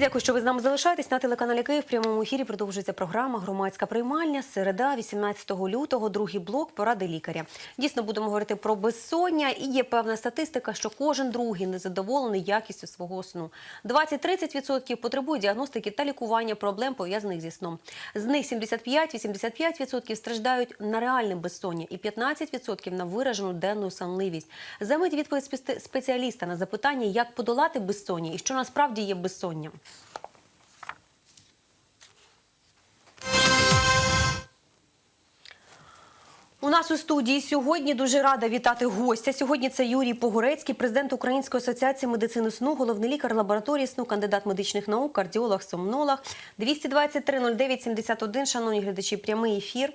дякую, що ви з нами залишаєтесь на телеканалі Київ. В прямому ефірі продовжується програма Громадська приймальня. Середа, 18 лютого, другий блок поради лікаря. Дійсно будемо говорити про безсоння. І є певна статистика, що кожен другий незадоволений якістю свого сну. 20-30% потребують діагностики та лікування проблем пов'язаних зі сном. З них 75-85% страждають на реальне безсоння і 15% на виражену денну сонливість. Замить відповідь спе- спеціаліста на запитання, як подолати безсоння і що насправді є безсонням. У нас у студії сьогодні дуже рада вітати гостя. Сьогодні це Юрій Погорецький, президент Української асоціації медицини сну, головний лікар лабораторії сну, кандидат медичних наук, кардіолог, сомнолог. 223 09 71, шановні глядачі, прямий ефір.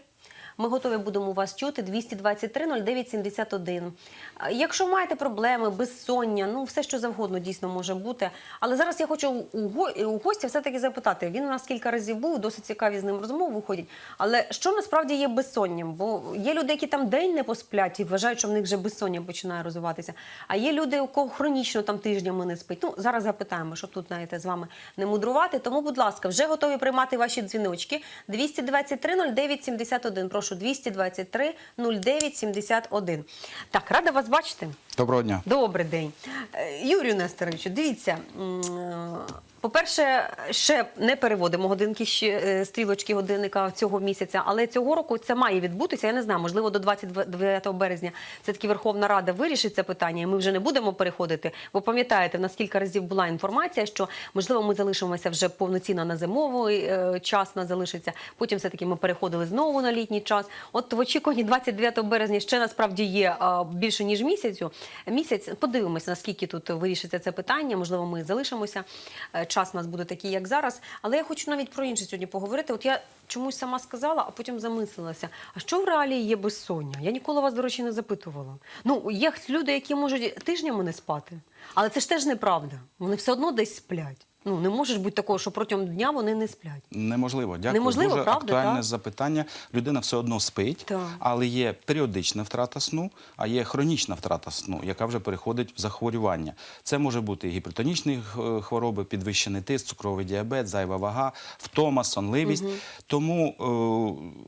Ми готові будемо вас чути. 223 09 71. А Якщо маєте проблеми, безсоння, ну все що завгодно дійсно може бути. Але зараз я хочу у, го- у гостя все-таки запитати. Він у нас кілька разів був, досить цікаві з ним розмови виходять. Але що насправді є безсонням? Бо є люди, які там день не посплять і вважають, що в них вже безсоння починає розвиватися. А є люди, у кого хронічно там тижнями не спить. Ну зараз запитаємо, щоб тут знаєте, з вами не мудрувати. Тому, будь ласка, вже готові приймати ваші дзвіночки. 223 09 71. Прошу 223 09 71. Так, рада вас бачити. Доброго дня. Добрий день. Е, Юрію Нестеровичу, дивіться. е, По-перше, ще не переводимо годинки ще е, стрілочки годинника цього місяця, але цього року це має відбутися. Я не знаю, можливо, до 29 березня все таки Верховна Рада вирішить це питання, і ми вже не будемо переходити. Бо пам'ятаєте, наскільки разів була інформація, що можливо ми залишимося вже повноцінно на зимовий час, нас залишиться. Потім все таки ми переходили знову на літній час. От в очікуванні 29 березня ще насправді є більше ніж місяцю. Місяць подивимося, наскільки тут вирішиться це питання. Можливо, ми залишимося. Е, Час у нас буде такий, як зараз. Але я хочу навіть про інше сьогодні поговорити. От я чомусь сама сказала, а потім замислилася. А що в реалії є безсоння? Я ніколи вас, до речі, не запитувала. Ну, є люди, які можуть тижнями не спати, але це ж теж неправда. Вони все одно десь сплять. Ну не може ж бути такого, що протягом дня вони не сплять. Неможливо. Дякую. Неможливо, Дуже правда, актуальне так? запитання. Людина все одно спить, Так. але є періодична втрата сну, а є хронічна втрата сну, яка вже переходить в захворювання. Це може бути гіпертонічні е, хвороби, підвищений тиск, цукровий діабет, зайва вага, втома, сонливість. Тому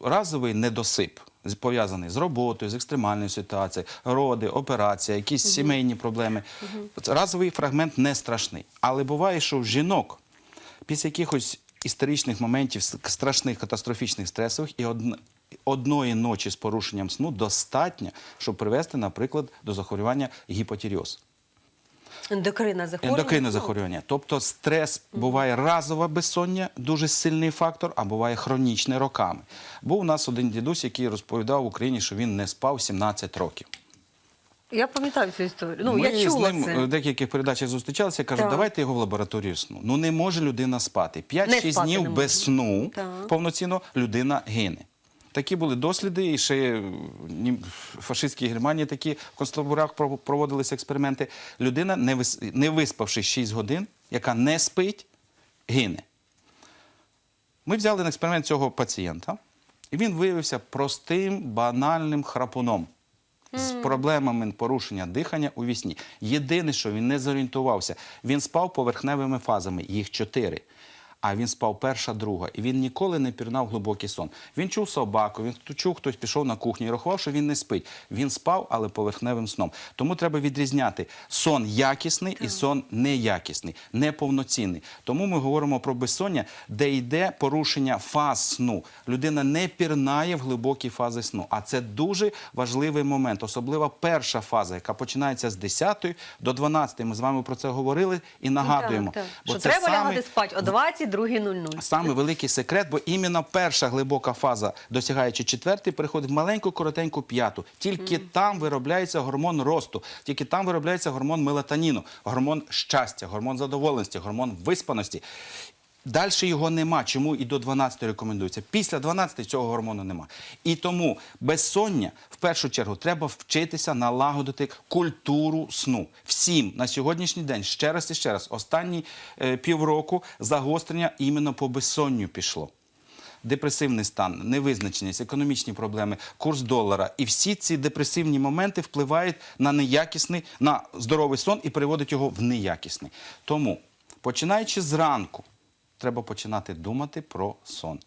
е, разовий недосип. Пов'язаний з роботою, з екстремальною ситуацією, роди, операція, якісь сімейні проблеми. Разовий фрагмент не страшний. Але буває, що в жінок після якихось історичних моментів, страшних катастрофічних стресових і одн- одної ночі з порушенням сну достатньо, щоб привести, наприклад, до захворювання гіпотіріоз. Ендокринне захворювання. Ендокринне захворювання. Тобто стрес буває разове безсоння, дуже сильний фактор, а буває хронічне роками. Був у нас один дідусь, який розповідав в Україні, що він не спав 17 років. Я пам'ятаю цю історію. Ну, Ми я чула з ним це. в деяких передачах зустрічалися, кажуть, Так. давайте його в лабораторію сну. Ну не може людина спати. 5-6 спати днів не без сну Так. повноцінно людина гине. Такі були досліди, і ще е, в фашистській Германії такі в концтаборах проводилися експерименти. Людина, не, не виспавши 6 годин, яка не спить, гине. Ми взяли на експеримент цього пацієнта, і він виявився простим, банальним храпуном з проблемами порушення дихання у вісні. Єдине, що він не зорієнтувався, він спав поверхневими фазами, їх чотири. А він спав перша, друга, і він ніколи не пірнав глибокий сон. Він чув собаку, він чув, хтось пішов на кухню і рахував, що він не спить. Він спав, але поверхневим сном. Тому треба відрізняти сон якісний і сон неякісний, неповноцінний. Тому ми говоримо про безсоння, де йде порушення фаз сну. Людина не пірнає в глибокі фази сну. А це дуже важливий момент, особливо перша фаза, яка починається з 10 до 12. Ми з вами про це говорили і нагадуємо. Так, так. Бо Що це треба саме- лягати спати о 22.00. Саме великий секрет, бо іменно перша глибока фаза, досягаючи четвертий, переходить в маленьку коротеньку п'яту. Тільки там виробляється гормон росту, тільки там виробляється гормон мелатоніну, гормон щастя, гормон задоволеності, гормон виспаності. Далі його нема. Чому і до 12 рекомендується? Після 12 цього гормону нема. І тому безсоння в першу чергу треба вчитися налагодити культуру сну. Всім на сьогоднішній день ще раз і ще раз, останні е, півроку загострення іменно по безсонню пішло. Депресивний стан, невизначеність, економічні проблеми, курс долара. І всі ці депресивні моменти впливають на неякісний, на здоровий сон і переводять його в неякісний. Тому Починаючи зранку, треба починати думати про сон.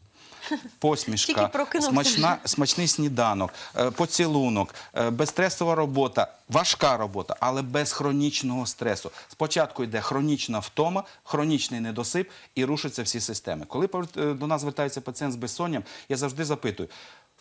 Посмішка, смачна, смачний сніданок, е, поцілунок, е, безстресова робота, важка робота, але без хронічного стресу. Спочатку йде хронічна втома, хронічний недосип і рушаться всі системи. Коли е, до нас звертається пацієнт з безсонням, я завжди запитую.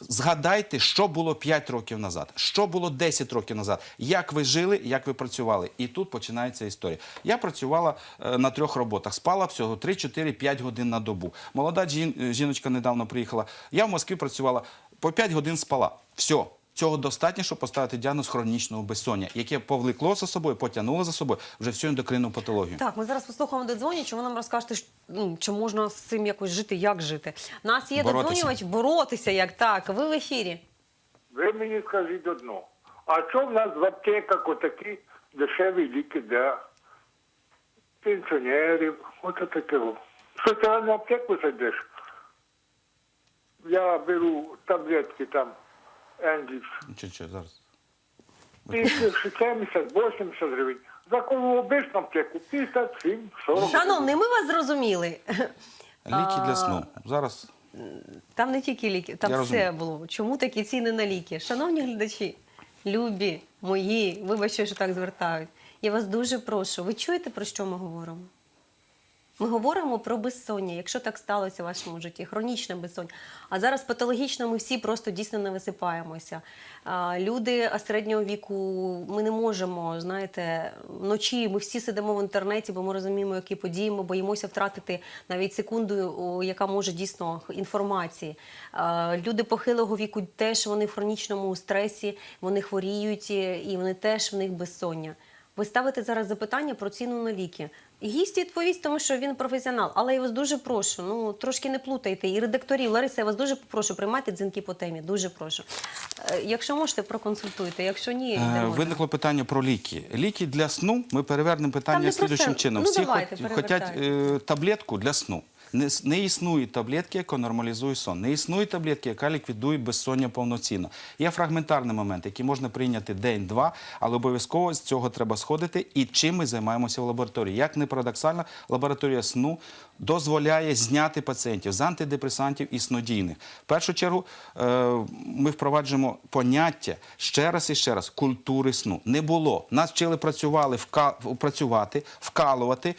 Згадайте, що було 5 років назад, що було 10 років назад, як ви жили, як ви працювали. І тут починається історія. Я працювала е, на трьох роботах, спала всього 3, 4, 5 годин на добу. Молода е, жіночка недавно приїхала. Я в Москві працювала по 5 годин спала. Все. Цього достатньо, щоб поставити діагноз хронічного безсоння, яке повлекло за собою, потягнуло за собою вже всю ендокринну патологію. Так, ми зараз послухаємо додзвонювача, ви нам розкажете, ну, чи можна з цим якось жити, як жити. Нас є Боротися. додзвонювач, боротися як так. Ви в ефірі. Ви мені скажіть одно. А що в нас в аптеках отакі дешеві ліки для пенсіонерів? Оце таке. ти аптеку зайдеш? Я беру таблетки там Енлікс. Чи, чи, зараз. І 70, 80 гривень. За кого обичну аптеку 57, 40. Шановний, ми вас зрозуміли. Ліки для сну. Зараз Там не тільки ліки, там Я все розумію. було. Чому такі ціни на ліки? Шановні глядачі, любі, мої, вибачте, що так звертають. Я вас дуже прошу. Ви чуєте, про що ми говоримо? Ми говоримо про безсоння, якщо так сталося в вашому житті, хронічне безсоння. А зараз патологічно ми всі просто дійсно не висипаємося. Люди середнього віку ми не можемо, знаєте, вночі ми всі сидимо в інтернеті, бо ми розуміємо, які події, ми боїмося втратити навіть секунду, яка може дійсно інформації. Люди похилого віку теж вони в хронічному стресі, вони хворіють і вони теж в них безсоння. Ви ставите зараз запитання про ціну на ліки. Гість відповість, тому що він професіонал. Але я вас дуже прошу, ну трошки не плутайте. І редакторів, Лариса, я вас дуже прошу, приймати дзвінки по темі. Дуже прошу. Е, Якщо можете, проконсультуйте. Якщо ні, Е, йдемо. Виникло питання про ліки. Ліки для сну ми перевернемо питання це. чином. Ну, Всі хотять е, таблетку для сну. Не, існує таблетки, яка нормалізує сон. Не існує таблетки, яка ліквідує безсоння повноцінно. Є фрагментарний момент, який можна прийняти день-два, але обов'язково з цього треба сходити. І чим ми займаємося в лабораторії. Як не парадоксально, лабораторія сну дозволяє зняти пацієнтів з антидепресантів і снодійних. В першу чергу е, ми впроваджуємо поняття ще раз і ще раз культури сну. Не було. Нас вчили працювати, вкалувати.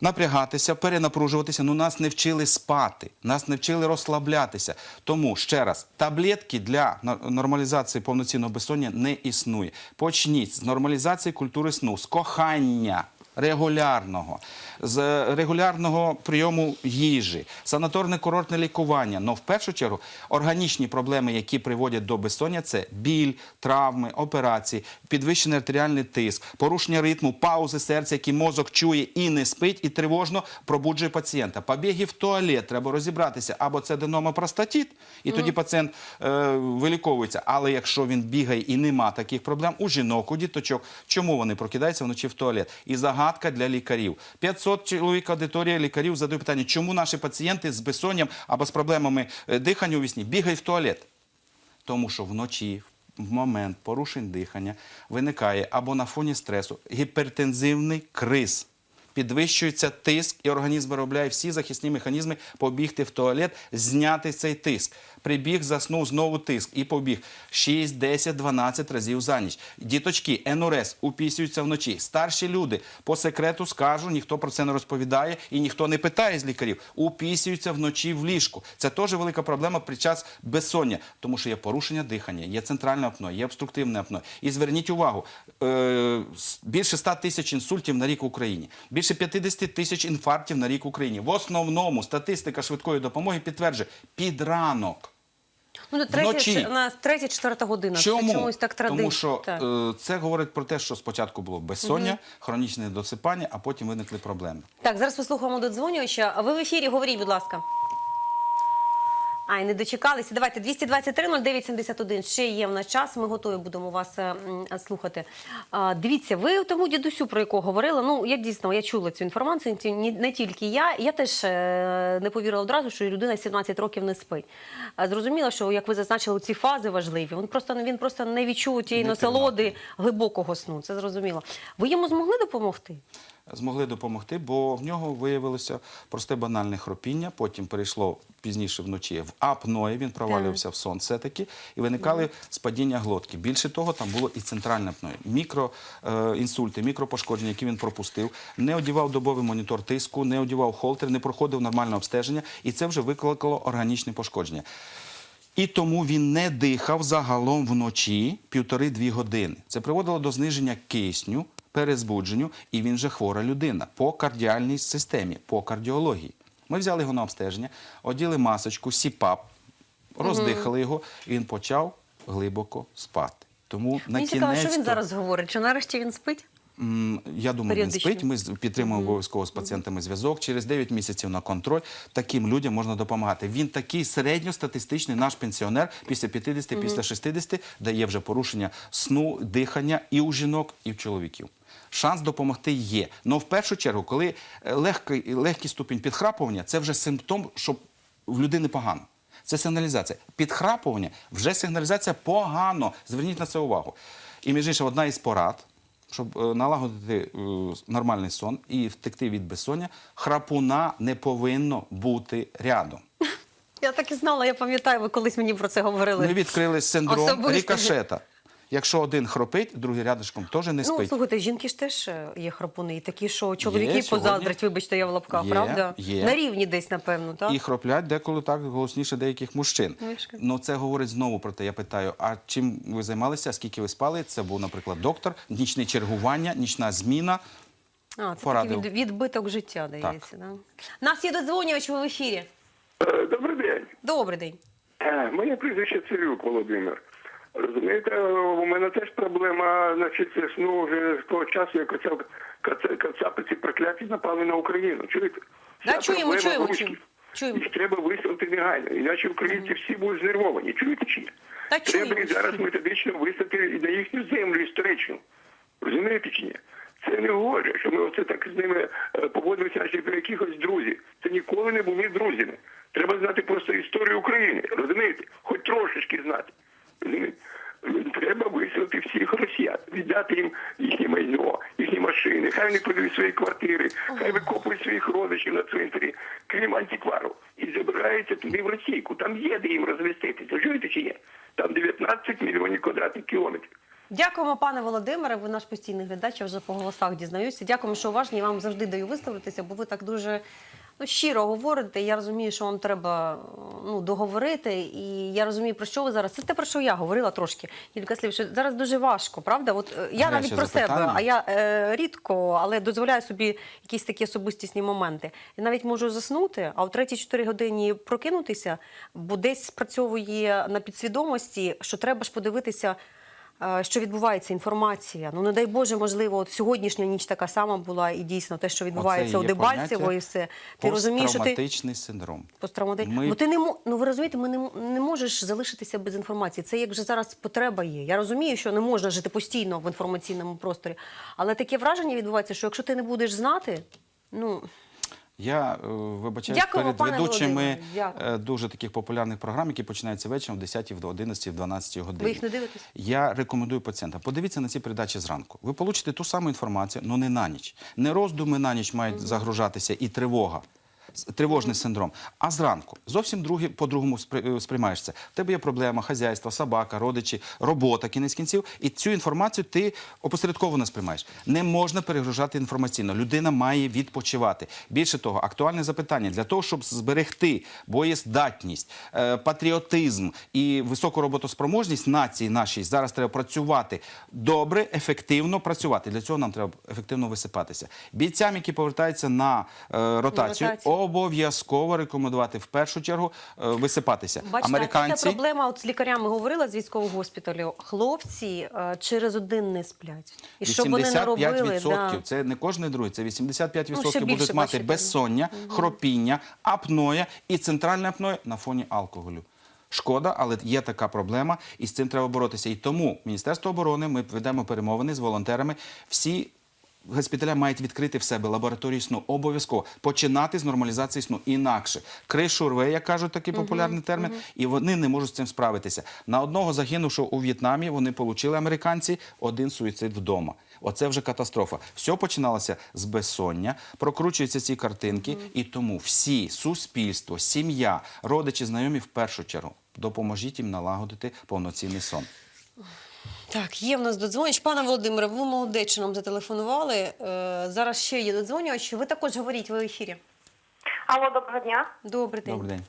Напрягатися, перенапружуватися, ну нас не вчили спати, нас не вчили розслаблятися. Тому ще раз, таблетки для нормалізації повноцінного безсоння не існує. Почніть з нормалізації культури сну, з кохання регулярного, з регулярного прийому їжі, санаторне курортне лікування. Но в першу чергу органічні проблеми, які приводять до безсоння, це біль, травми, операції, підвищений артеріальний тиск, порушення ритму, паузи серця, які мозок чує і не спить, і тривожно пробуджує пацієнта. Побіги в туалет, треба розібратися, або це деномопростатіт, і тоді пацієнт е, виліковується. Але якщо він бігає і нема таких проблем, у жінок, у діточок, чому вони прокидаються вночі в туалет? І загадка для лікарів. 500 чоловік аудиторія лікарів задають питання, чому наші пацієнти з безсонням або з проблемами е, дихання у вісні бігають в туалет? Тому що вночі, в момент порушень дихання, виникає або на фоні стресу гіпертензивний криз. Підвищується тиск, і організм виробляє всі захисні механізми побігти в туалет, зняти цей тиск. Прибіг, заснув, знову тиск і побіг 6, 10, 12 разів за ніч. Діточки, НРС, упісюються вночі. Старші люди, по секрету скажу, ніхто про це не розповідає і ніхто не питає з лікарів. Упісюються вночі в ліжку. Це теж велика проблема під час безсоння, тому що є порушення дихання, є центральне апно, є обструктивне апно. І зверніть увагу, більше 100 тисяч інсультів на рік в Україні, більше 50 тисяч інфарктів на рік в Україні. В основному статистика швидкої допомоги підтверджує під ранок. Ну, третя, нас третя, четверта година. Це чомусь так традиція. Тому що Так. е, це говорить про те, що спочатку було безсоння, хронічне досипання, а потім виникли проблеми. Так, зараз послухаємо додзвонювача. Ви в ефірі, говоріть, будь ласка. Ай, не дочекалися. Давайте 223 09 71. Ще є в нас час. Ми готові будемо вас е, слухати. А, дивіться, ви тому дідусю, про якого говорили. Ну я дійсно я чула цю інформацію. ті- ні- Не тільки я. Я теж е, не повірила одразу, що людина 17 років не спить. А зрозуміла, що як ви зазначили, ці фази важливі. Він просто він просто не відчув тієї насолоди глибокого сну. Це зрозуміло. Ви йому змогли допомогти? Змогли допомогти, бо в нього виявилося просте банальне хропіння. Потім перейшло пізніше вночі в апної. Він провалився в сон все-таки, і виникали спадіння глотки. Більше того, там було і центральне апноє. Мікроінсульти, мікропошкодження, які він пропустив, не одівав добовий монітор тиску, не одівав холтер, не проходив нормальне обстеження, і це вже викликало органічне пошкодження. І тому він не дихав загалом вночі півтори-дві години. Це приводило до зниження кисню, перезбудженню, і він же хвора людина по кардіальній системі, по кардіології. Ми взяли його на обстеження, оділи масочку, сіпап, роздихали його, і він почав глибоко спати. Тому на Мені цікаво, що він зараз говорить. чи нарешті він спить? Я думаю, він спить. Ми підтримуємо обов'язково з пацієнтами зв'язок. Через 9 місяців на контроль таким людям можна допомагати. Він такий середньостатистичний наш пенсіонер після 50, після 60 дає вже порушення сну, дихання і у жінок, і в чоловіків. Шанс допомогти є. Але в першу чергу, коли е, легкий, легкий ступінь підхрапування, це вже симптом, що в людини погано. Це сигналізація. Підхрапування вже сигналізація погано. Зверніть на це увагу. І між іншим, одна із порад, щоб е, налагодити е, нормальний сон і втекти від безсоння, храпуна не повинно бути рядом. Я так і знала, я пам'ятаю, ви колись мені про це говорили. Ми відкрили синдром Особисто. рікошета. Якщо один хропить, другий рядышком теж не спить. Ну, слухайте, жінки ж теж е, є храпуни, і такі, що чоловіки Є позаздрять, вибачте, я в лапках, Є, правда? є. На рівні десь, напевно, так? І хроплять деколи так голосніше деяких мужчин. Ну. Ну це говорить знову про те. Я питаю: а чим ви займалися? Скільки ви спали? Це був, наприклад, доктор, нічне чергування, нічна зміна. А, це порадив. такий від, відбиток життя, дається. Да? Нас є додзвонювач, ви в ефірі. Е, Добрий день. Добрий день. Е, Моє прізвище Цирюк Володимир. Розумієте, у мене теж проблема, значить, ну, вже з того часу, як оця каца- кацапи ці прокляті напали на Україну. Чуєте? Да, Вся чуємо, чуємо, чуємо. Чуємо. Їх треба виселити негайно, іначе українці всі будуть знервовані. Чуєте чи ні? Та Треба чуємо, їх зараз методично виселити і на їхню землю історичну. Розумієте чи ні? Це не горе, що ми оце так з ними е, поводимося, наче до якихось друзів. Це ніколи не були друзями. Треба знати просто історію України, розумієте? Хоч трошечки знати. Треба виселити всіх росіян, віддати їм їхнє майно, їхні машини, хай вони продають свої квартири, хай викопують своїх родичів на цвинтарі, крім антиквару, і забираються туди в Російку. Там є де їм розвеститися. Чуєте чи ні? Там 19 мільйонів квадратних кілометрів. Дякуємо, пане Володимире. Ви наш постійний глядач. Я вже по голосах дізнаюся. Дякуємо, що уважні. Я вам завжди даю висловитися, бо ви так дуже ну, щиро говорите. Я розумію, що вам треба ну, договорити. І я розумію, про що ви зараз. Це те, про що я говорила трошки. Кілька слів, що зараз дуже важко, правда? От е, я Гаряче навіть про себе, а я е, рідко, але дозволяю собі якісь такі особистісні моменти. Я навіть можу заснути, а о 3-4 годині прокинутися, бо десь спрацьовує на підсвідомості, що треба ж подивитися. Е, Що відбувається інформація? Ну не дай Боже, можливо, от сьогоднішня ніч така сама була, і дійсно те, що відбувається у Дебальцево, і все. Ти розумієш, що ти синдром. посттравматичний. Ми- Бо ти не ну ви розумієте, ми не, не можеш залишитися без інформації. Це як вже зараз потреба є. Я розумію, що не можна жити постійно в інформаційному просторі, але таке враження відбувається, що якщо ти не будеш знати, ну Я е, вибачаюсь Дякую, перед ведучими е, дуже таких популярних програм, які починаються вечором в 10, в 11, в 12 годині. Ви їх не дивитесь? Я рекомендую пацієнтам. Подивіться на ці передачі зранку. Ви получите ту саму інформацію, але не на ніч. Не роздуми на ніч мають загружатися і тривога. Тривожний синдром. А зранку зовсім другі, по-другому е, сприймаєш це. В тебе є проблема, хазяйство, собака, родичі, робота, кінець кінців. І цю інформацію ти опосередковано сприймаєш. Не можна перегружати інформаційно. Людина має відпочивати. Більше того, актуальне запитання для того, щоб зберегти боєздатність, е, патріотизм і високу роботоспроможність нації нашій зараз треба працювати добре, ефективно працювати. Для цього нам треба ефективно висипатися. Бійцям, які повертаються на е, ротацію. Обов'язково рекомендувати в першу чергу е, висипатися. Бачите, Американці це проблема. От з лікарями говорила з військового госпіталю. Хлопці е, через один не сплять. І що вони не робили, 85%, це не кожний другий, це 85% Ну, більше, будуть мати безсоння, хропіння, апноя і центральне апноя на фоні алкоголю. Шкода, але є така проблема, і з цим треба боротися. І тому Міністерство оборони ми ведемо перемовини з волонтерами. Всі госпіталя мають відкрити в себе лабораторії сну. Обов'язково починати з нормалізації сну. Інакше кришу рве, як кажуть такий популярний термін, і вони не можуть з цим справитися. На одного загинувшого у В'єтнамі вони отримали американці один суїцид вдома. Оце вже катастрофа. Все починалося з безсоння, прокручуються ці картинки, і тому всі суспільство, сім'я, родичі, знайомі в першу чергу допоможіть їм налагодити повноцінний сон. Так, є в нас додзвонювач. Пане Володимире, ви молодець, що нам зателефонували. Е, зараз ще є додзвонювач. Ви також говоріть ви в ефірі. Алло, доброго дня. Добрий день. Добрий день.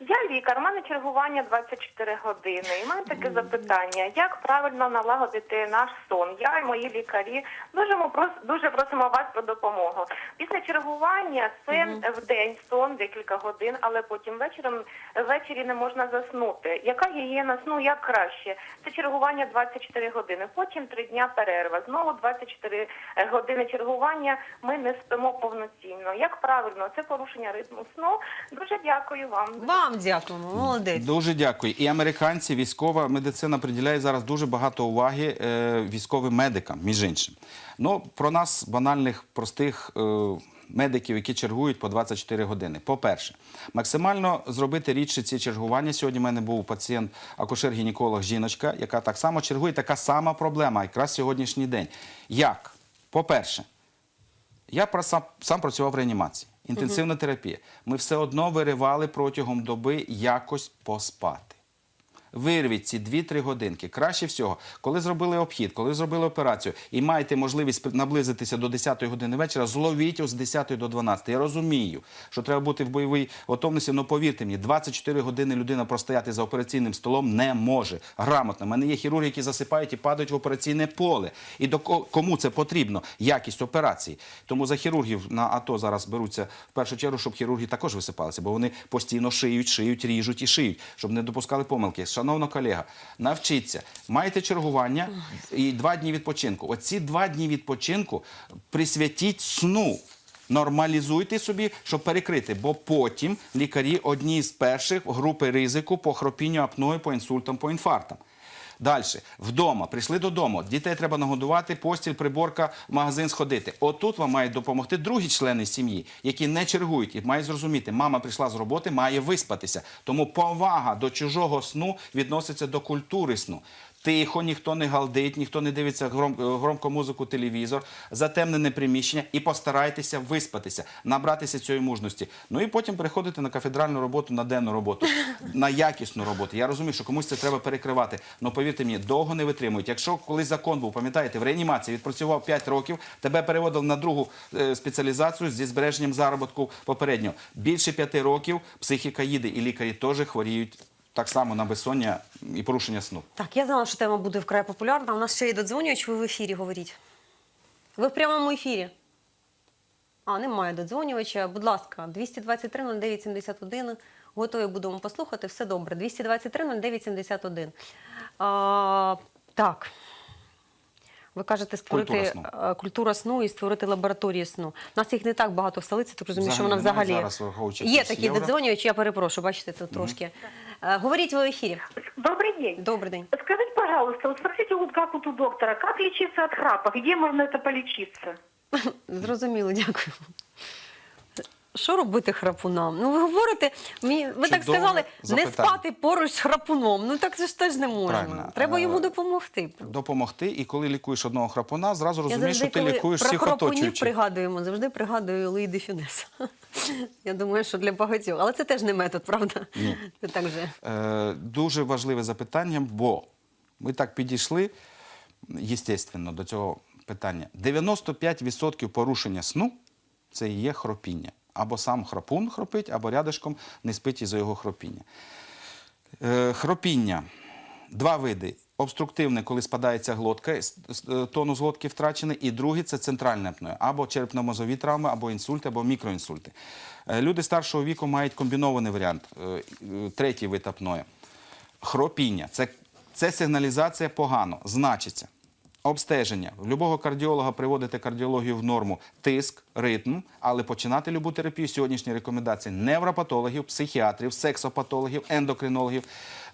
Я лікар, у мене чергування 24 години. І в мене таке запитання: як правильно налагодити наш сон? Я і мої лікарі дуже дуже просимо вас про допомогу. Після чергування це в день сон декілька годин, але потім вечором ввечері не можна заснути. Яка гігієна сну? Як краще? Це чергування 24 години. Потім три дня перерва. Знову 24 години чергування. Ми не спимо повноцінно. Як правильно? Це порушення ритму сну. Дуже дякую вам. Вам дякуємо, молодець. Дуже дякую. І американці, військова медицина приділяє зараз дуже багато уваги е, військовим медикам, між іншим. Ну, про нас, банальних, простих. Е, Медиків, які чергують по 24 години. По-перше, максимально зробити рідше ці чергування. Сьогодні в мене був пацієнт, акушер-гінеколог, жіночка, яка так само чергує, така сама проблема, якраз сьогоднішній день. Як? По-перше, я сам, сам працював в реанімації. Інтенсивна терапія. Ми все одно виривали протягом доби якось поспати. Вирвіть ці 2-3 годинки. Краще всього, коли зробили обхід, коли зробили операцію і маєте можливість наблизитися до 10-ї години вечора, зловіть його з 10 до 12. Я розумію, що треба бути в бойовій готовності, але повірте мені, 24 години людина простояти за операційним столом не може. Грамотно. У мене є хірурги, які засипають і падають в операційне поле. І до ко- кому це потрібно? Якість операції. Тому за хірургів на АТО зараз беруться в першу чергу, щоб хірурги також висипалися, бо вони постійно шиють, шиють, ріжуть і шиють, щоб не допускали помилки. Шановна колега, навчіться, маєте чергування і два дні відпочинку. Оці два дні відпочинку присвятіть сну. Нормалізуйте собі, щоб перекрити, бо потім лікарі одні з перших групи ризику по хропінню апної, по інсультам, по інфарктам. Далі, вдома, прийшли додому, дітей треба нагодувати, постіль, приборка, магазин сходити. Отут вам мають допомогти другі члени сім'ї, які не чергують і мають зрозуміти, мама прийшла з роботи, має виспатися. Тому повага до чужого сну відноситься до культури сну. Тихо, ніхто не галдить, ніхто не дивиться гром, громко музику, телевізор, затемнене приміщення і постарайтеся виспатися, набратися цієї мужності. Ну і потім переходити на кафедральну роботу, на денну роботу, на якісну роботу. Я розумію, що комусь це треба перекривати. але повірте мені, довго не витримують. Якщо колись закон був, пам'ятаєте, в реанімації відпрацював 5 років, тебе переводили на другу е, спеціалізацію зі збереженням заробітку попереднього. Більше 5 років психіка їде, і лікарі теж хворіють так само на безсоння і порушення сну. Так, я знала, що тема буде вкрай популярна. У нас ще є додзвонювач, ви в ефірі говоріть. Ви в прямому ефірі. А, немає додзвонювача. Будь ласка, 223 09 71. Готові будемо послухати. Все добре. 223 09 71. А, так. Ви кажете, створити Культура сну. е, культура сну і створити лабораторії сну. У нас їх не так багато в столиці, так розумію, що вона взагалі зараз, є такі додзвонювачі, я перепрошую, бачите, тут трошки. Е, Говоріть ви в эфире. Добрый день. Добрый день. Скажите, пожалуйста, вот спросите вот как вот у доктора, как лечиться от храпа? Где можно это полечиться? Зрозуміло, дякую. Що робити храпунам? Ну ви говорите, мені ви так Чудове сказали, не спати поруч з храпуном. Ну так це ж теж не можна. Правильно. Треба Е, йому допомогти. Допомогти, і коли лікуєш одного храпуна, зразу розумієш, завжди, що ти лікуєш про всіх храпунів оточуючих. пригадуємо, завжди пригадую Луї де Фюнеса. Я думаю, що для багатьох. Але це теж не метод, правда? Ні. Це так же. Е, дуже важливе запитання, бо ми так підійшли, естественно, до цього питання. 95% порушення сну це і є хропіння. Або сам храпун хропить, або рядишком не спить із-за його хропіння. Е, хропіння. Два види. обструктивне, коли спадається глотка, с- е, тонус глотки втрачений, і другий це центральне апноe, або черепно-мозові травми, або інсульти, або мікроінсульти. Е, Люди старшого віку мають комбінований варіант, е, е, третій вид апноe. Хропіння. Це, це сигналізація погано, значиться. Обстеження. В любого кардіолога приводити кардіологію в норму тиск, ритм, але починати любу терапію сьогоднішні рекомендації невропатологів, психіатрів, сексопатологів, ендокринологів,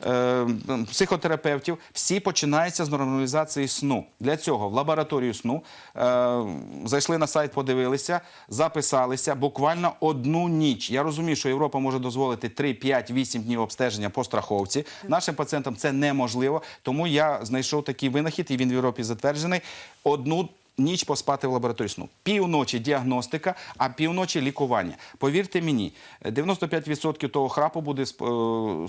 е, психотерапевтів. Всі починаються з нормалізації сну. Для цього в лабораторію сну е, зайшли на сайт, подивилися, записалися буквально одну ніч. Я розумію, що Європа може дозволити 3, 5, 8 днів обстеження по страховці. Нашим пацієнтам це неможливо, тому я знайшов такий винахід, і він в Європі затверджений. Одну ніч поспати в лабораторії сну. Півночі діагностика, а півночі лікування. Повірте мені, 95% того храпу буде сп-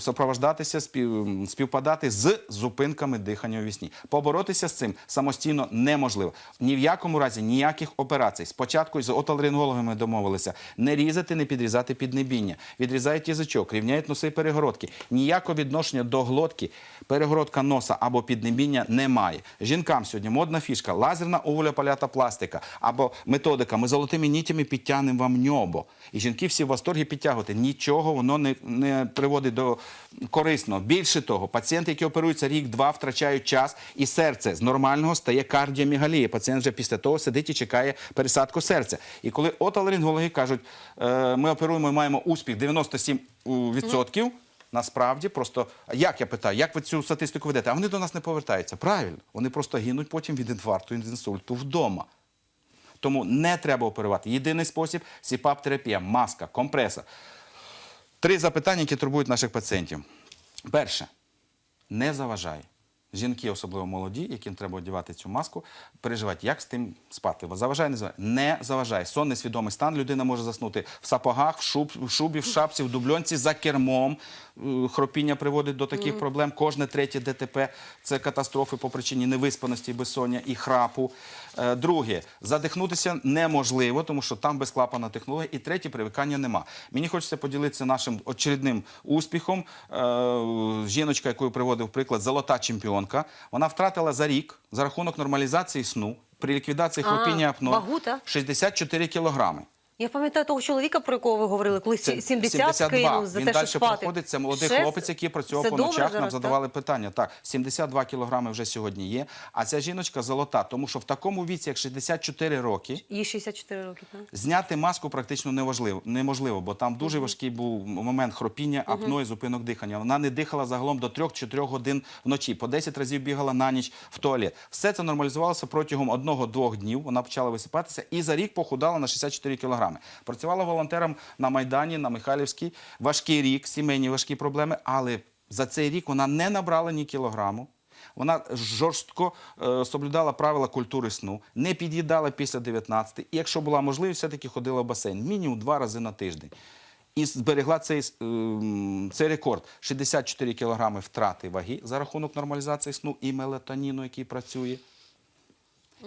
е, співпадати з зупинками дихання у вісні. Поборотися з цим самостійно неможливо. Ні в якому разі ніяких операцій. Спочатку з отоларингологами домовилися не різати, не підрізати піднебіння. Відрізають язичок, рівняють носи перегородки. Ніякого відношення до глотки, перегородка носа або піднебіння немає. Жінкам сьогодні модна фішка, лазерна овулополята пластика або методика. Ми золотими нітями підтягнемо вам ньобо. І жінки всі в восторгі підтягувати. Нічого воно не, не приводить до корисного. Більше того, пацієнти, які оперуються рік-два, втрачають час, і серце з нормального стає кардіомігалія. Пацієнт вже після того сидить і чекає пересадку серця. І коли отоларингологи кажуть, е, ми оперуємо і маємо успіх 97%, Насправді, просто як я питаю, як ви цю статистику ведете? А вони до нас не повертаються. Правильно, вони просто гинуть потім від інфаркту, від інсульту вдома. Тому не треба оперувати. Єдиний спосіб сіпап-терапія, маска, компреса. Три запитання, які турбують наших пацієнтів. Перше, не заважай. Жінки, особливо молоді, яким треба одягати цю маску, переживають, як з тим спати. Заважай, не заважай. Не заважай. Сон несвідомий стан. Людина може заснути в сапогах, в шубі, в шапці, в дубльонці, за кермом. Е, Хропіння приводить до таких проблем. Кожне третє ДТП це катастрофи по причині невиспаності, безсоння і храпу. Е, Друге, задихнутися неможливо, тому що там безклапана технологія. І третє, привикання нема. Мені хочеться поділитися нашим очередним успіхом. Е, Жіночка, яку я приводив приклад, золота чемпіонка. Вона втратила за рік за рахунок нормалізації сну при ліквідації А, хропіння апно 64 кілограми. Я пам'ятаю того чоловіка, про якого ви говорили, коли Це 70 скинув за Він те, що спати. проходить. Це молодий Ще хлопець, який працював по ночах. Нам задавали питання. Так, 72 кілограми вже сьогодні є. А ця жіночка золота, тому що в такому віці, як 64 роки. Їй 64 роки, так? Зняти маску практично неможливо, неможливо, бо там дуже важкий був момент хропіння, апно і зупинок дихання. Вона не дихала загалом до 3-4 годин вночі. По 10 разів бігала на ніч в туалет. Все це нормалізувалося протягом одного-двох днів. Вона почала висипатися і за рік похудала на 64 кілограми. Працювала волонтером на Майдані, на Михайлівській. Важкий рік, сімейні важкі проблеми, але за цей рік вона не набрала ні кілограму. Вона жорстко е, соблюдала правила культури сну, не під'їдала після 19 і якщо була можливість, все-таки ходила в басейн мінімум два рази на тиждень. І зберегла цей, е, цей рекорд 64 кілограми втрати ваги за рахунок нормалізації сну і мелатоніну, який працює.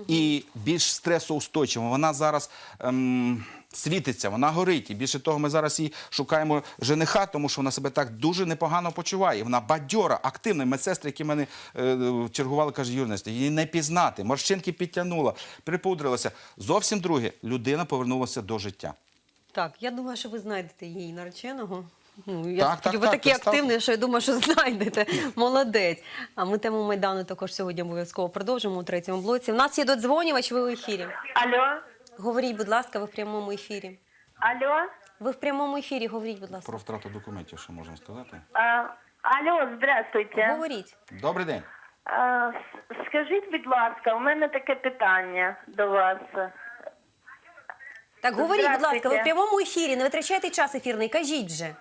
І більш стресоустойчива. Вона зараз ем, світиться, вона горить. І більше того, ми зараз їй шукаємо жениха, тому що вона себе так дуже непогано почуває. Вона бадьора, активна. Медсестри, які мене е, чергували, каже, Юрнест, її не пізнати. Морщинки підтягнула, припудрилася. Зовсім друге, людина повернулася до життя. Так, я думаю, що ви знайдете її нареченого. Ну, я Так, так, ви так, такий представте. активний, що я думаю, що знайдете. Молодець. А ми тему Майдану також сьогодні обов'язково продовжимо у третьому блоці. У нас є додзвонювач, ви в ефірі. Алло, Говоріть, будь ласка, ви в прямому ефірі. алло, Ви в прямому ефірі, говоріть, будь ласка. Про втрату документів, що можна сказати? а, алло, здравствуйте. Говоріть. Добрий день. А, скажіть, будь ласка, у мене таке питання до вас. Так, говоріть, будь ласка, ви в прямому ефірі, не витрачайте час ефірний, кажіть вже.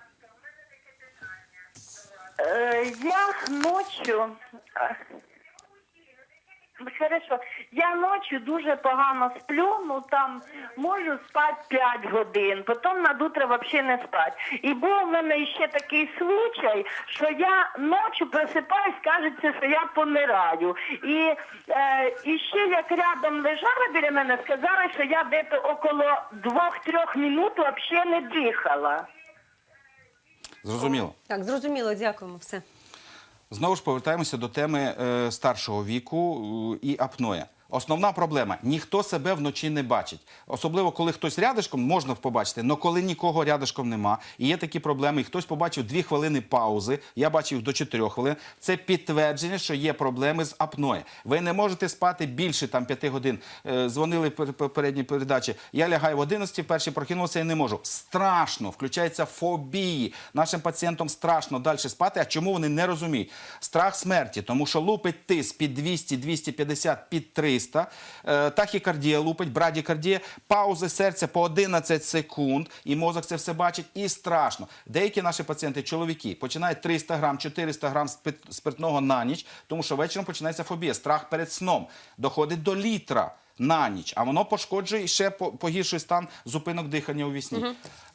Е, я ночью. Хорошо, я ночью дуже погано сплю, ну там можу спати 5 годин, потім над утро взагалі не спати. І був в мене ще такий случай, що я ночі просипаюсь, кажеться, що я помираю. І, е, і ще як рядом лежала біля мене, сказали, що я десь около 2-3 минут взагалі не дихала. Зрозуміло. Так, зрозуміло, дякуємо. Все. Знову ж повертаємося до теми е, старшого віку е, і апноя. Основна проблема ніхто себе вночі не бачить. Особливо, коли хтось рядишком можна побачити, але коли нікого рядишком нема, і є такі проблеми, і хтось побачив дві хвилини паузи, я бачив до 4 хвилин. Це підтвердження, що є проблеми з апноє. Ви не можете спати більше там 5 годин. Е, Дзвонили пер- передачі. Я лягаю в 11, перший прокинувся і не можу. Страшно, включаються фобії. Нашим пацієнтам страшно далі спати. А чому вони не розуміють? Страх смерті, тому що лупить тиск під 200, 250, під 300, е, тахікардія лупить, брадікардія, паузи серця по 11 секунд, і мозок це все бачить, і страшно. Деякі наші пацієнти, чоловіки, починають 300 грам, 400 грам спиртного на ніч, тому що вечором починається фобія, страх перед сном, доходить до літра. На ніч, а воно пошкоджує і ще погіршує стан зупинок дихання у вісні.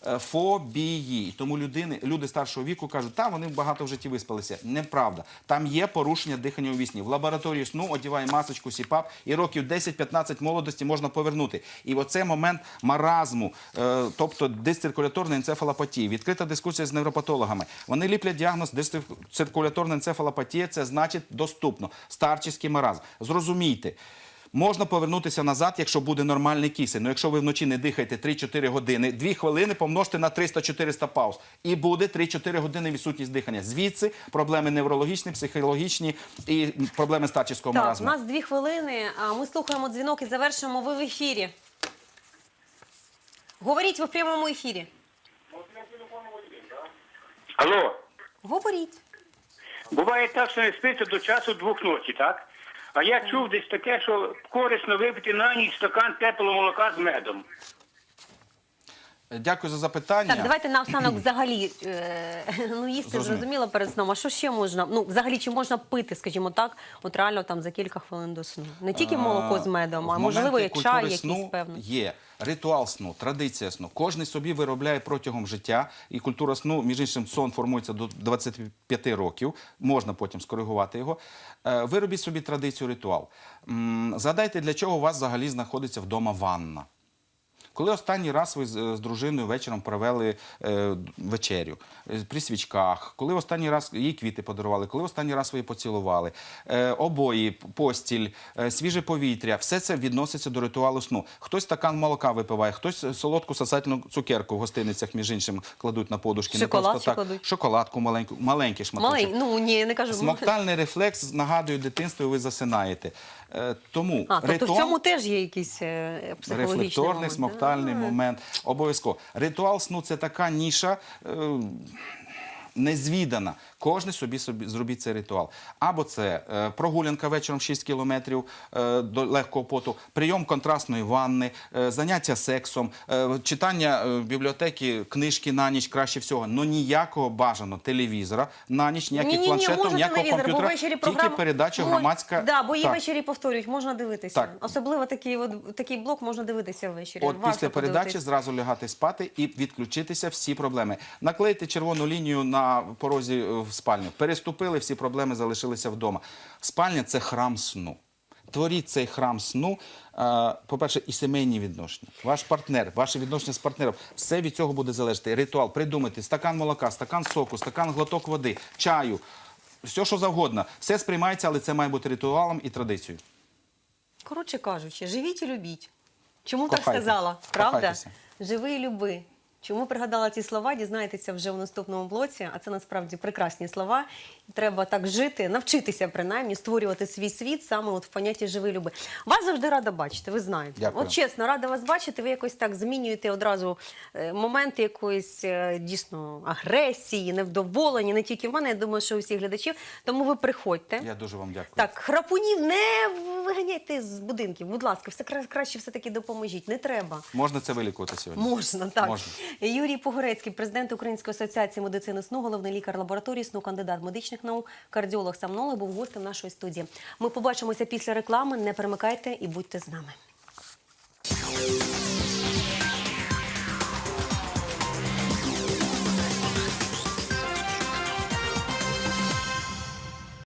Е, Фобії. Тому людини, люди старшого віку кажуть, та вони багато в житті виспалися. Неправда. Там є порушення дихання у вісні. В лабораторії сну одіває масочку СІПАП і років 10-15 молодості можна повернути. І оце момент маразму, е, тобто дисциркуляторної енцефалопатії. Відкрита дискусія з невропатологами. Вони ліплять діагноз дисциркуляторна енцефалопатія, це значить доступно. Старчий маразм. Зрозумійте. Можна повернутися назад, якщо буде нормальний кисень. Ну, якщо ви вночі не дихаєте 3-4 години, 2 хвилини помножте на 300-400 пауз. І буде 3-4 години відсутність дихання. Звідси проблеми неврологічні, психологічні і проблеми старчого Так, у нас дві хвилини. а Ми слухаємо дзвінок і завершимо. Ви в ефірі. Говоріть ви в прямому ефірі. Алло, Говоріть. буває так, що не спиться до часу двох ночі, так? А я чув десь таке, що корисно випити на ніч стакан теплого молока з медом. Дякую за запитання. Так, давайте наостанок взагалі е, ну їсти Зрозумів. зрозуміло перед сном. А що ще можна? Ну, взагалі, чи можна пити, скажімо так, от реально там за кілька хвилин до сну? Не тільки молоко з медом, а В можливо і чай якийсь сну певний. Є ритуал сну, традиція сну. Кожен собі виробляє протягом життя. І культура сну, між іншим, сон формується до 25 років. Можна потім скоригувати його. Е, Виробіть собі традицію, ритуал. Згадайте, для чого у вас взагалі знаходиться вдома ванна. Коли останній раз ви з, з дружиною вечором провели е, вечерю е, при свічках, коли останній раз їй квіти подарували, коли останній раз ви її поцілували, е, обої, постіль, е, свіже повітря, все це відноситься до ритуалу сну. Хтось стакан молока випиває, хтось солодку сосательну цукерку в гостиницях, між іншим, кладуть на подушки. Шоколад не просто так. кладуть? Шоколадку маленьку, маленький шматочок. Малень, ну ні, не кажу. Смоктальний рефлекс нагадує дитинство, і ви засинаєте. Е, тому А, тобто ритуал... в цьому теж є якийсь е, психологічний Рефлекторний, момент. смоктальний А. момент. Обов'язково. Ритуал сну це така ніша. Незвідана. Кожен собі собі зробіть цей ритуал. Або це е, прогулянка вечором 6 кілометрів е, до легкого поту, прийом контрастної ванни, е, заняття сексом, е, читання е, бібліотеки, книжки на ніч краще всього. Ну ніякого бажано телевізора на ніч, ніяких планшетів, ніякого комп'ютера, тільки передача Мож- громадська. Да, бо її Так. ввечері повторюють, можна дивитися. Так. Особливо такий, от, такий блок можна дивитися ввечері. От після передачі подивитись. зразу лягати спати і відключитися всі проблеми. Наклейте червону лінію на порозі е, в спальню. Переступили, всі проблеми залишилися вдома. Спальня це храм сну. Творіть цей храм сну. е, По-перше, і сімейні відношення. Ваш партнер, ваше відношення з партнером, все від цього буде залежати. Ритуал, придумайте стакан молока, стакан соку, стакан глоток води, чаю, все, що завгодно. Все сприймається, але це має бути ритуалом і традицією. Коротше кажучи, живіть і любіть. Чому так сказала? Правда? Кохайтеся. Живи і люби. Чому пригадала ці слова, дізнаєтеся вже в наступному блоці, а це насправді прекрасні слова. Треба так жити, навчитися принаймні створювати свій світ саме от в понятті живи люби. Вас завжди рада бачити, ви знаєте. Дякую. От чесно, рада вас бачити. Ви якось так змінюєте одразу е, моменти якоїсь е, дійсно агресії, невдоволення, не тільки в мене, я думаю, що у всіх глядачів. Тому ви приходьте. Я дуже вам дякую. Так, храпунів не виганяйте з будинків. Будь ласка, все краще все таки допоможіть. Не треба. Можна це вилікувати сьогодні? Можна, так. Можна. Юрій Погорецький, президент Української асоціації медицини сну, головний лікар лабораторії сну, кандидат медичних наук, кардіолог сомнолог був гостем нашої студії. Ми побачимося після реклами. Не перемикайте і будьте з нами.